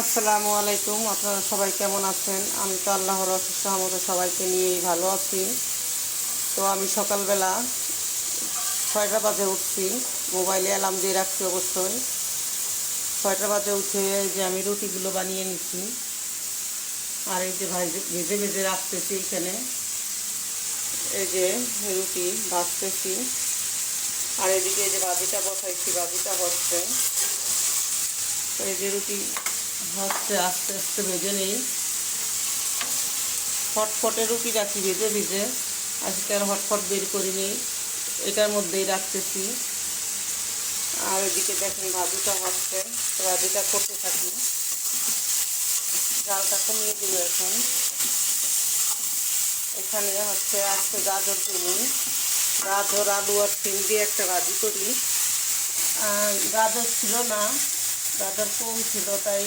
আসসালামু আলাইকুম, আপনারা সবাই কেমন আছেন? আমি তো আল্লাহর অসুস্থ মতো সবাইকে নিয়েই ভালো আছি। তো আমি সকালবেলা ছয়টা বাজে উঠছি, মোবাইলে অ্যালার্ম দিয়ে রাখছি অবশ্যই। ছয়টা বাজে উঠে যে আমি রুটিগুলো বানিয়ে নিচ্ছি। আর এই যে ভেজে ভেজে রাখতেছি এখানে। এই যে রুটি ভাজতেছি। আর এদিকে এই যে ভাজিটা বসাইছি, ভাজিটা হচ্ছে। এই যে রুটি হচ্ছে আস্তে আস্তে ভেজে নেই। হটফটে রুটি রাখি, ভেজে ভেজে। আজকে আর হটফট বের করি করিনি, এটার মধ্যেই রাখতেছি। আর এদিকে দেখেন ভাজিটা হচ্ছে তো ভাজিটা করতে থাকি। জালটা কমিয়ে দেবো এখন। এখানে হচ্ছে আজকে গাজর দিই গাজর, আলু আর সিম দিয়ে একটা ভাজি করি। গাজর ছিল না গাজর কম ছিল, তাই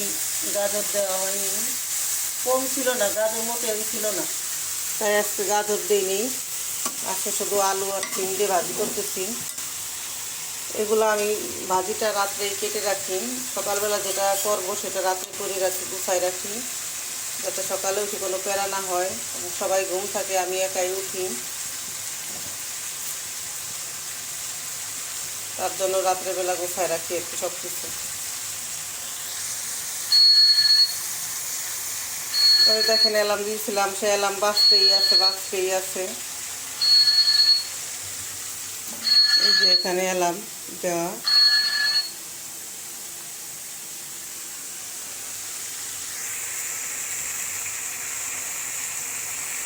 গাজর দেওয়া হয়নি। কম ছিল না, গাজর মোটেই ছিল না। তাই আজকে গাজর দিইনি। আজকে শুধু আলু আর সিম দিয়ে ভাজি করতেছি। এগুলো আমি ভাজিটা রাত্রে কেটে রাখি। সকালবেলা যেটা করব সেটা রাত্রে করে রাখি গুছাই রাখি। যাতে সকালে উঠে কোনো প্যারা না হয়। সবাই ঘুম থাকে, আমি একাই উঠি। তার জন্য রাত্রেবেলা গোছায় রাখি একটু সব কিছু ওই দেখেন এলাম দিয়েছিলাম সে এলাম বাঁচতেই আছে বাঁচতেই আছে। এই যে এখানে এলাম দেওয়া।